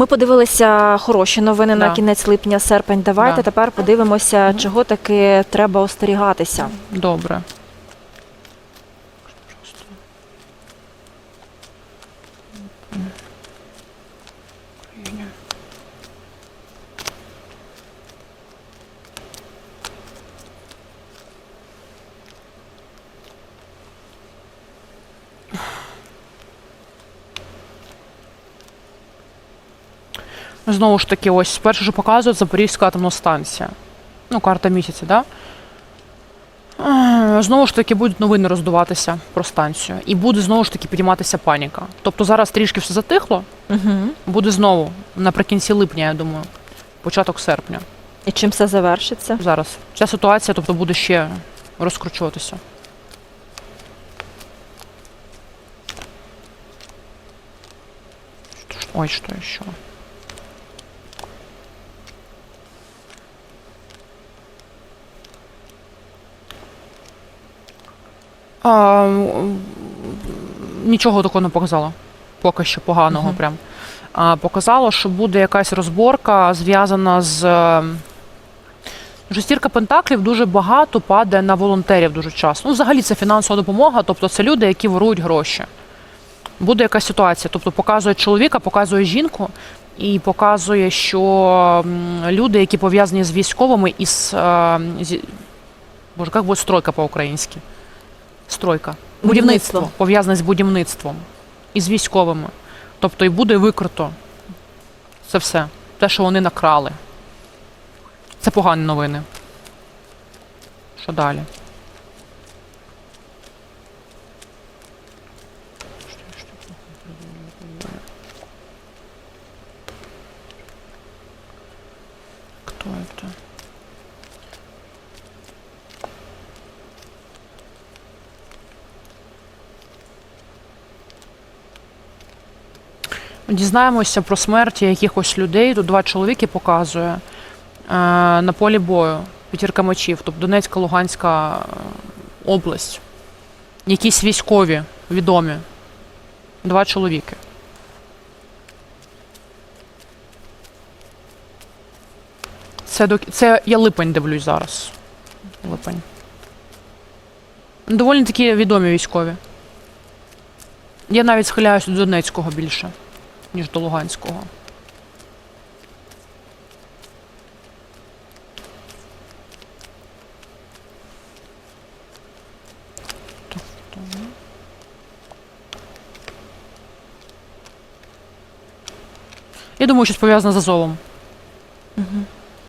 Ми подивилися хороші новини на кінець липня, серпень. Давайте Да. тепер подивимося, чого таки треба остерігатися. Добре. Знову ж таки, ось перше, що показують Запорізька атомна станція. Ну, карта місяця, да? Е, Знову ж таки будуть новини роздуватися про станцію, і буде знову ж таки підійматися паніка. Тобто зараз трішки все затихло, Угу. буде знову наприкінці липня, я думаю, початок серпня. І чим все завершиться? Зараз ця ситуація, тобто, буде ще розкручуватися. Ой, что еще? А, нічого такого не показало. Поки що поганого Мгм. прям. А, показало, що буде якась розборка зв'язана з. Шестірка Пентаклів дуже багато падає на волонтерів дуже часто. Ну, взагалі це фінансова допомога, тобто це люди, які ворують гроші. Буде якась ситуація. Тобто показує чоловіка, показує жінку і показує, що люди, які пов'язані з військовими е, зі... Боже, як буде стройка по-українськи? Стройка. Будівництво. Пов'язане з будівництвом і з військовими. Тобто і буде викрито це все. Те, що вони накрали. Це погані новини. Що далі? Кто это? Дізнаємося про смерті якихось людей. Тут два чоловіки показує е, на полі бою. П'ятірка мечів, тобто Донецька, Луганська е, область. Якісь військові відомі. Два чоловіки. Це, до... це я липень дивлюсь зараз. Липень. Доволі такі відомі військові. Я навіть схиляюся до Донецького більше, ніж до Луганського. Я думаю, щось пов'язане з Азовом. Угу.